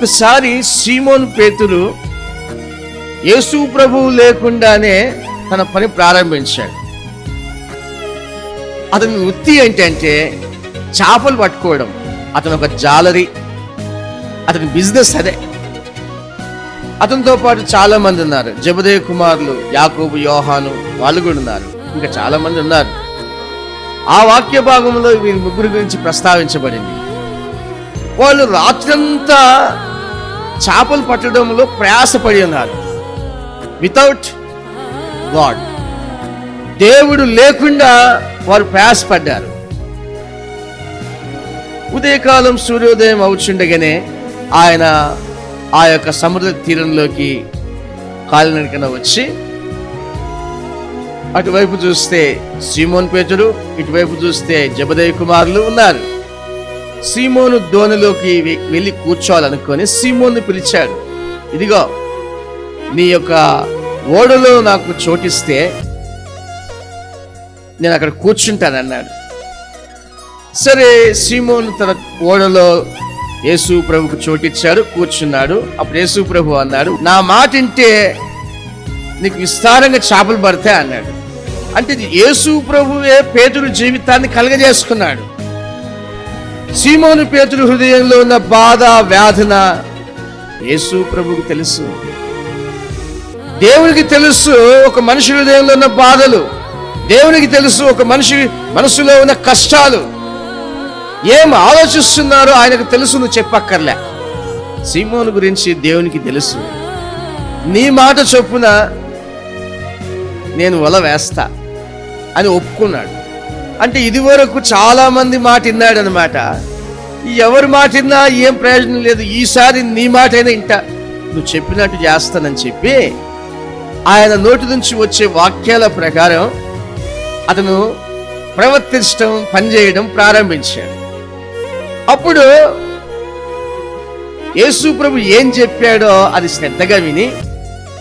ఒకసారి సీమోన్ పేతురు యేసు ప్రభువు లేకుండానే తన పని ప్రారంభించాడు. అతని వృత్తి ఏంటంటే చేపలు పట్టుకోవడం. అతను ఒక జాలరీ అతని బిజినెస్ అదే. అతనితో పాటు చాలా మంది ఉన్నారు. జబదే కుమారులు యాకోబు యోహాను వాళ్ళు కూడా ఉన్నారు. ఇంకా చాలా మంది ఉన్నారు. ఆ వాక్య భాగంలో వీరి ముగ్గురు గురించి ప్రస్తావించబడింది. వాళ్ళు రాత్రంతా చేపలు పట్టడంలో ప్రయాసపడి ఉన్నారు. వితౌట్ గాడ్ దేవుడు లేకుండా వారు ప్రయాసపడ్డారు. ఉదయకాలం సూర్యోదయం అవుచుండగానే ఆయన ఆ యొక్క సముద్ర తీరంలోకి కాలినడకన వచ్చి అటువైపు చూస్తే సీమోన్ పేతుడు ఇటువైపు చూస్తే జబదయ్య కుమారులు ఉన్నారు. సీమోను దోణిలోకి వెళ్ళి కూర్చోవాలనుకొని సీమోను పిలిచాడు. ఇదిగో నీ యొక్క ఓడలో నాకు చోటిస్తే నేను అక్కడ కూర్చుంటానన్నాడు. సరే సీమోను తన ఓడలో యేసు ప్రభుకు చోటిచ్చాడు కూర్చున్నాడు. అప్పుడు యేసు ప్రభు అన్నాడు నా మాట ఇంటే నీకు విస్తారంగా చేపలు పడతాయి అన్నాడు అంటే యేసు ప్రభువే పేదరు జీవితాన్ని కలగజేసుకున్నాడు. సీమోను పేతుడు హృదయంలో ఉన్న బాధ వ్యాధన యేసు ప్రభుకు తెలుసు. దేవునికి తెలుసు ఒక మనిషి హృదయంలో ఉన్న బాధలు. దేవునికి తెలుసు ఒక మనిషి మనసులో ఉన్న కష్టాలు. ఏం ఆలోచిస్తున్నారో ఆయనకు తెలుసు నువ్వు చెప్పక్కర్లే. సీమోను గురించి దేవునికి తెలుసు. నీ మాట చొప్పున నేను వల వేస్తా అని ఒప్పుకున్నాడు. అంటే ఇదివరకు చాలా మంది మాట విన్నాడు అనమాట ఎవరి మాట విన్నా ఏం ప్రయోజనం లేదు ఈసారి నీ మాట అయినా ఇంట నువ్వు చెప్పినట్టు చేస్తానని చెప్పి ఆయన నోటి నుంచి వచ్చే వాక్యాల ప్రకారం అతను ప్రవర్తించడం పనిచేయడం ప్రారంభించాడు. అప్పుడు యేసు ప్రభు ఏం చెప్పాడో అది శ్రద్ధగా విని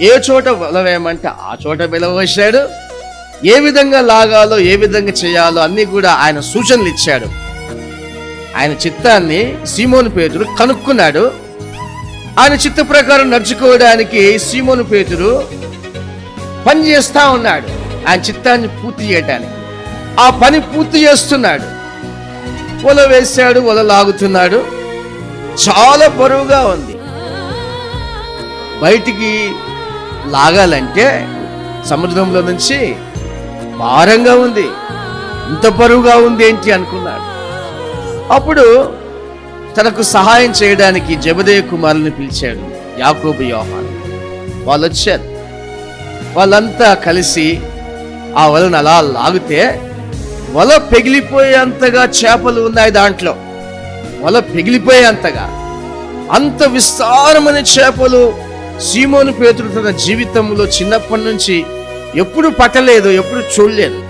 ఏ చోట వలవేయమంటే ఆ చోట వెలవేశాడు ఏ విధంగా లాగాలో ఏ విధంగా చేయాలో అన్నీ కూడా ఆయన సూచనలు ఇచ్చాడు. ఆయన చిత్తాన్ని సీమోను పేతురు కనుక్కున్నాడు. ఆయన చిత్త ప్రకారం నడుచుకోవడానికి సీమోను పేతురు పని చేస్తా ఉన్నాడు. ఆయన చిత్తాన్ని పూర్తి చేయడానికి ఆ పని పూర్తి చేస్తున్నాడు. వల వేశాడు వల లాగుతున్నాడు. చాలా బరువుగా ఉంది. బయటికి లాగాలంటే సముద్రంలో నుంచి భారంగా ఉంది. ఇంత బరువుగా ఉంది ఏంటి అనుకున్నాడు. అప్పుడు తనకు సహాయం చేయడానికి జబదేయ కుమారుని పిలిచాడు యాకోబు యోహాన్. వాళ్ళు వచ్చారు వాళ్ళంతా కలిసి ఆ వలను అలా లాగితే వల పెగిలిపోయేంతగా చేపలు ఉన్నాయి దాంట్లో. వల పెగిలిపోయేంతగా అంత విస్తారమైన చేపలు సీమోను పేతుడు తన జీవితంలో చిన్నప్పటి నుంచి ఎప్పుడు పట్టలేదు ఎప్పుడు చూడలేదు.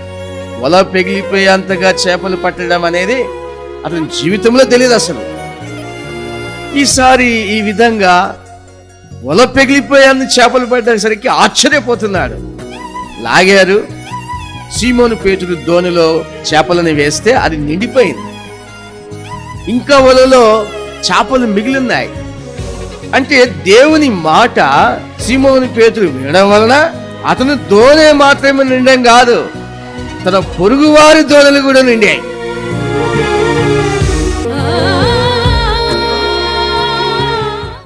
వల పెగిలిపోయేంతగా చేపలు పట్టడం అనేది అతని జీవితంలో తెలియదు అసలు. ఈసారి ఈ విధంగా వల పెగిలిపోయేంత చేపలు పట్టేసరికి ఆశ్చర్యపోతున్నాడు. లాగారు సీమోను పేతుడు దోణిలో చేపలను వేస్తే అది నిండిపోయింది. ఇంకా వలలో చేపలు మిగిలిన్నాయి. అంటే దేవుని మాట సీమోని పేతుడు వినడం వలన అతను దోనే మాత్రమే నిండడం కాదు తన పొరుగువారి దోణలు కూడా నిండాయి.